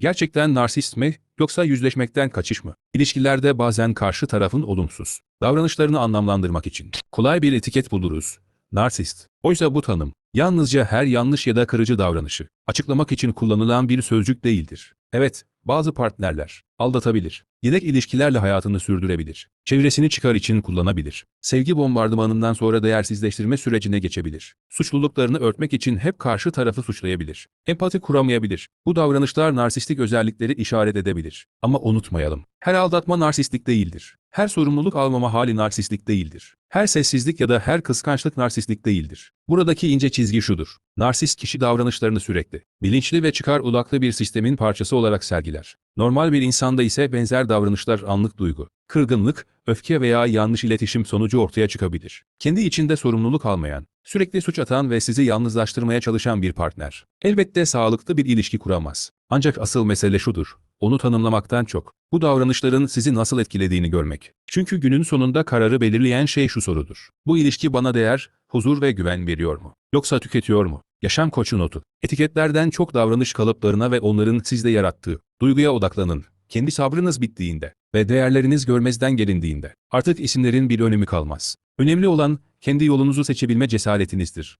Gerçekten narsist mi yoksa yüzleşmekten kaçış mı? İlişkilerde bazen karşı tarafın olumsuz davranışlarını anlamlandırmak için kolay bir etiket buluruz. Narsist. Oysa bu tanım yalnızca her yanlış ya da kırıcı davranışı açıklamak için kullanılan bir sözcük değildir. Evet, bazı partnerler aldatabilir, yedek ilişkilerle hayatını sürdürebilir, çevresini çıkar için kullanabilir, sevgi bombardımanından sonra değersizleştirme sürecine geçebilir, suçluluklarını örtmek için hep karşı tarafı suçlayabilir, empati kuramayabilir. Bu davranışlar narsistik özellikleri işaret edebilir. Ama unutmayalım, her aldatma narsistlik değildir. Her sorumluluk almama hali narsistlik değildir. Her sessizlik ya da her kıskançlık narsistlik değildir. Buradaki ince çizgi şudur. Narsist kişi davranışlarını sürekli, bilinçli ve çıkar odaklı bir sistemin parçası olarak sergiler. Normal bir insanda ise benzer davranışlar anlık duygu, kırgınlık, öfke veya yanlış iletişim sonucu ortaya çıkabilir. Kendi içinde sorumluluk almayan, sürekli suç atan ve sizi yalnızlaştırmaya çalışan bir partner. Elbette sağlıklı bir ilişki kuramaz. Ancak asıl mesele şudur. Onu tanımlamaktan çok, bu davranışların sizi nasıl etkilediğini görmek. Çünkü günün sonunda kararı belirleyen şey şu sorudur. Bu ilişki bana değer, huzur ve güven veriyor mu? Yoksa tüketiyor mu? Yaşam koçu notu. Etiketlerden çok davranış kalıplarına ve onların sizde yarattığı duyguya odaklanın. Kendi sabrınız bittiğinde ve değerleriniz görmezden gelindiğinde artık isimlerin bir önemi kalmaz. Önemli olan kendi yolunuzu seçebilme cesaretinizdir.